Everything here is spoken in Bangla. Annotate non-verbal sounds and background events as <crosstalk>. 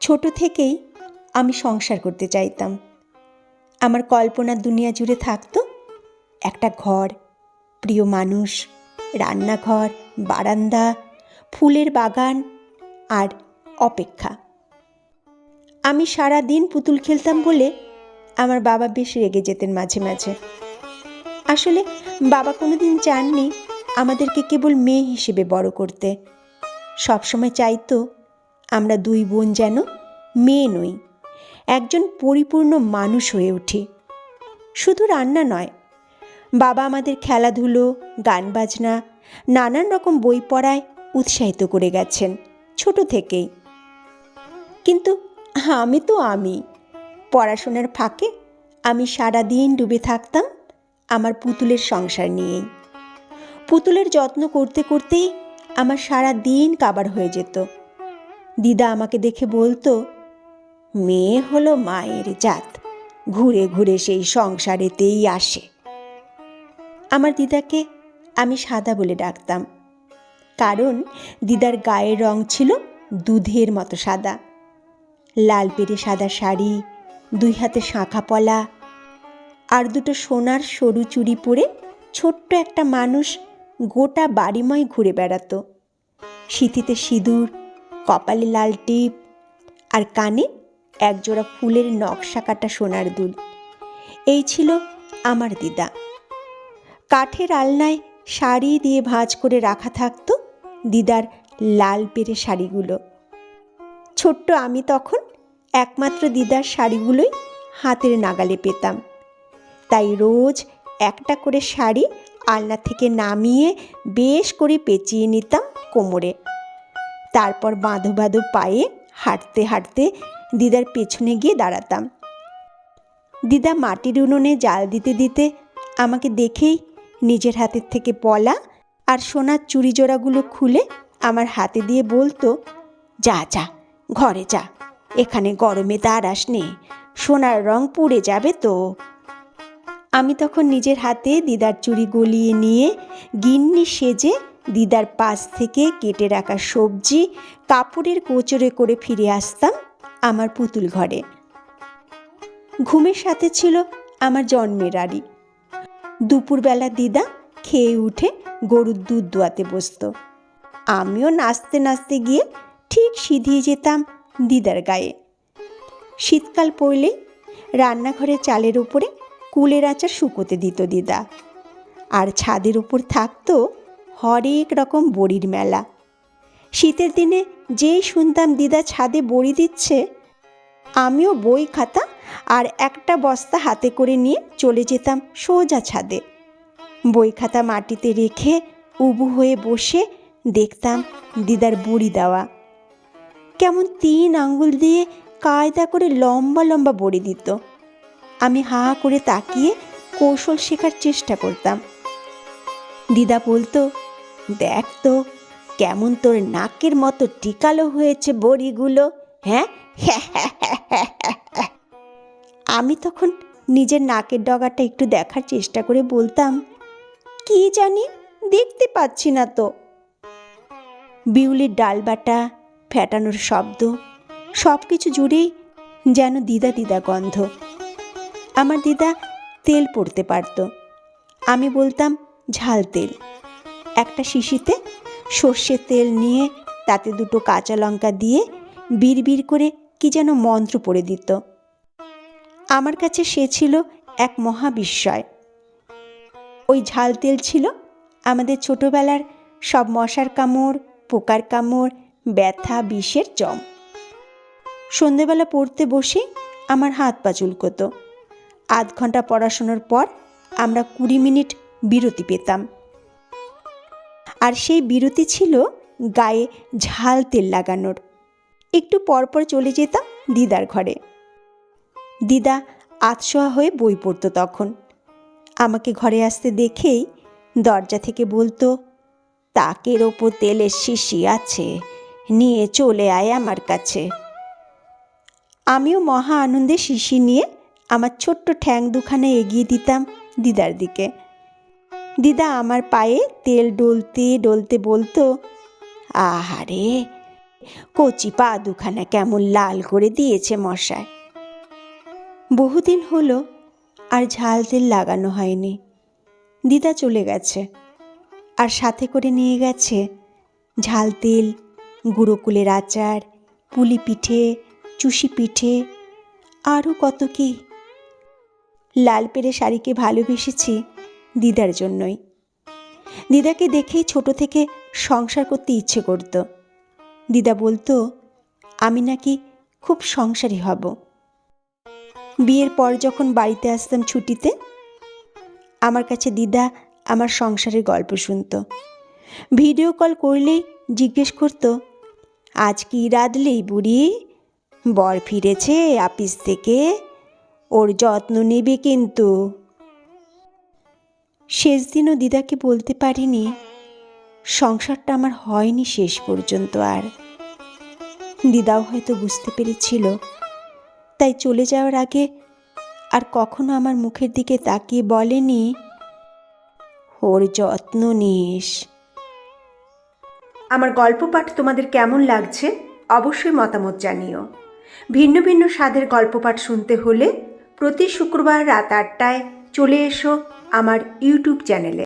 ছোট থেকেই আমি সংসার করতে চাইতাম। আমার কল্পনার দুনিয়া জুড়ে থাকতো, একটা ঘর, প্রিয় মানুষ, রান্নাঘর, বারান্দা, ফুলের বাগান আর অপেক্ষা। আমি সারা দিন পুতুল খেলতাম বলে আমার বাবা বেশ রেগে যেতেন মাঝে মাঝে। আসলে বাবা কোনোদিন চাননি আমাদেরকে কেবল মেয়ে হিসেবে বড় করতে। সবসময় চাইতো আমরা দুই বোন যেন মেয়ে নই, একজন পরিপূর্ণ মানুষ হয়ে উঠি। শুধু রান্না নয়, বাবা আমাদের খেলাধুলো, গান বাজনা, নানান রকম বই পড়ায় উৎসাহিত করে গেছেন, ছোট থেকেই। কিন্তু আমি তো আমি, পড়াশোনার ফাঁকে আমি সারা দিন ডুবে থাকতাম আমার পুতুলের সংসার নিয়েই। পুতুলের যত্ন করতে করতেই আমার সারা দিন কাবার হয়ে যেত। দিদা আমাকে দেখে বলতো, মেয়ে হলো মায়ের জাত, ঘুরে ঘুরে সেই সংসারেতেই আসে। আমার দিদাকে আমি সাদা বলে ডাকতাম, কারণ দিদার গায়ের রং ছিল দুধের মতো সাদা। লাল পেরে সাদা শাড়ি, দুই হাতে শাঁখা পলা, আর দুটো সোনার সরু চুড়ি পরে ছোট্ট একটা মানুষ গোটা বাড়িময় ঘুরে বেড়াতো। সিথিতে সিঁদুর কপালে লাল টিপ আর কানে একজোড়া ফুলের নকশা কাটা সোনার দুল। এই ছিল আমার দিদা। কাঠের আলনায় শাড়ি দিয়ে ভাঁজ করে রাখা থাকতো দিদার লাল পেরে শাড়িগুলো। ছোট্ট আমি তখন একমাত্র দিদার শাড়িগুলোই হাতের নাগালে পেতাম। তাই রোজ একটা করে শাড়ি আলনা থেকে নামিয়ে বেশ করে পেঁচিয়ে নিতাম কোমরে। তারপর বাঁধো বাঁধো পায়ে হাঁটতে হাঁটতে দিদার পেছনে গিয়ে দাঁড়াতাম। দিদা মাটির উনুনে জাল দিতে দিতে আমাকে দেখেই নিজের হাতের থেকে পলা আর সোনার চুড়ি জোড়াগুলো খুলে আমার হাতে দিয়ে বলতো, যা যা, ঘরে যা, এখানে গরমে দাঁড়াস নে, সোনার রং পুড়ে যাবে তো। আমি তখন নিজের হাতে দিদার চুড়ি গলিয়ে নিয়ে গিন্নি সেজে দিদার পাশ থেকে কেটে রাখা সবজি কাপড়ের কোচরে করে ফিরে আসতাম আমার পুতুল ঘরে। ঘুমের সাথে ছিল আমার জন্মের আড়ি। দুপুরবেলা দিদা খেয়ে উঠে গরুর দুধ দোয়াতে বসতো। আমিও নাচতে নাচতে গিয়ে ঠিক সিধিয়ে যেতাম দিদার গায়ে। শীতকাল পড়লেই রান্নাঘরে চালের উপরে কুলের আচার শুকোতে দিত দিদা। আর ছাদের উপর থাকতো হরেক রকম বড়ির মেলা। শীতের দিনে যেই শুনতাম দিদা ছাদে বড়ি দিচ্ছে, আমিও বই খাতা আর একটা বস্তা হাতে করে নিয়ে চলে যেতাম সোজা ছাদে। বই খাতা মাটিতে রেখে উবু হয়ে বসে দেখতাম দিদার বড়ি দেওয়া। কেমন তিন আঙ্গুল দিয়ে কায়দা করে লম্বা লম্বা বড়ি দিত। আমি হা করে তাকিয়ে কৌশল শেখার চেষ্টা করতাম। দিদা বলতো দেখ তো, কেমন তোর নাকের মতো টিকালো হয়েছে বড়িগুলো হ্যাঁ? <laughs> আমি তখন নিজের নাকের ডগাটা একটু দেখার চেষ্টা করে বলতাম, কি জানি, দেখতে পাচ্ছি না তো। বিউলির ডাল বাটা ফ্যাটানোর শব্দ সব কিছু জুড়েই যেন দিদা দিদা গন্ধ। আমার দিদা তেল পড়তে পারত। আমি বলতাম, ঝাল তেল। একটা শিশিতে সর্ষের তেল নিয়ে তাতে দুটো কাঁচা লঙ্কা দিয়ে বিড়বিড় করে কি যেন মন্ত্র পড়ে দিত। আমার কাছে সে ছিল এক মহাবিস্ময়। ওই ঝাল তেল ছিল আমাদের ছোটবেলার সব মশার কামড়, পোকার কামড়, ব্যথা, বিষের জম সন্ধেবেলা পড়তে বসে আমার হাত পা চুলকোতো। আধ ঘণ্টা পড়াশোনার পর আমরা কুড়ি মিনিট বিরতি পেতাম। আর সেই বিরতি ছিল গায়ে ঝাল তেল লাগানোর। একটু পরপর চলে যেতাম দিদার ঘরে। দিদা আতশোয়া হয়ে বই পড়তো তখন। আমাকে ঘরে আসতে দেখেই দরজা থেকে বলতো, তাকের ওপর তেলের শিশি আছে, নিয়ে চলে আয় আমার কাছে। আমিও মহা আনন্দে শিশি নিয়ে আমার ছোট্ট ঠ্যাং দুখানে এগিয়ে দিতাম দিদার দিকে। দিদা, আমার পায়ে তেল ডলতে ডলতে বলতো, আহারে, কচি পা দুখানা কেমন লাল করে দিয়েছে মশায় বহুদিন হলো আর ঝাল তেল লাগানো হয়নি। দিদা চলে গেছে আর সাথে করে নিয়ে গেছে ঝাল তেল গুঁড়োকুলের আচার, পুলি পিঠে, চুষি পিঠে, আরও কত কি। লাল পেরে শাড়িকে ভালোবেসেছি দিদার জন্যই। দিদাকে দেখেই ছোট থেকে সংসার করতে ইচ্ছে করত। দিদা বলতো, আমি নাকি খুব সংসারী হব। বিয়ের পর যখন বাড়িতে আসতাম ছুটিতে, আমার কাছে দিদা আমার সংসারের গল্প শুনত। ভিডিও কল করলেই জিজ্ঞেস করতো, আজ কি রাঁধলেই বুড়ি? বর ফিরেছে আপিস থেকে? ওর যত্ন নেবে কিন্তু। শেষ দিনও দিদাকে বলতে পারিনি। সংসারটা আমার হয়নি শেষ পর্যন্ত আর। দিদাও হয়তো বুঝতে পেরেছিল। তাই চলে যাওয়ার আগে আর কখনো আমার মুখের দিকে তাকিয়ে বলেনি, ওর যত্ন নিস। আমার গল্প পাঠ তোমাদের কেমন লাগছে অবশ্যই মতামত জানিও। ভিন্ন ভিন্ন স্বাদের গল্প পাঠ শুনতে হলে প্রতি শুক্রবার রাত আটটায় চলে এসো আমার ইউটিউব চ্যানেলে।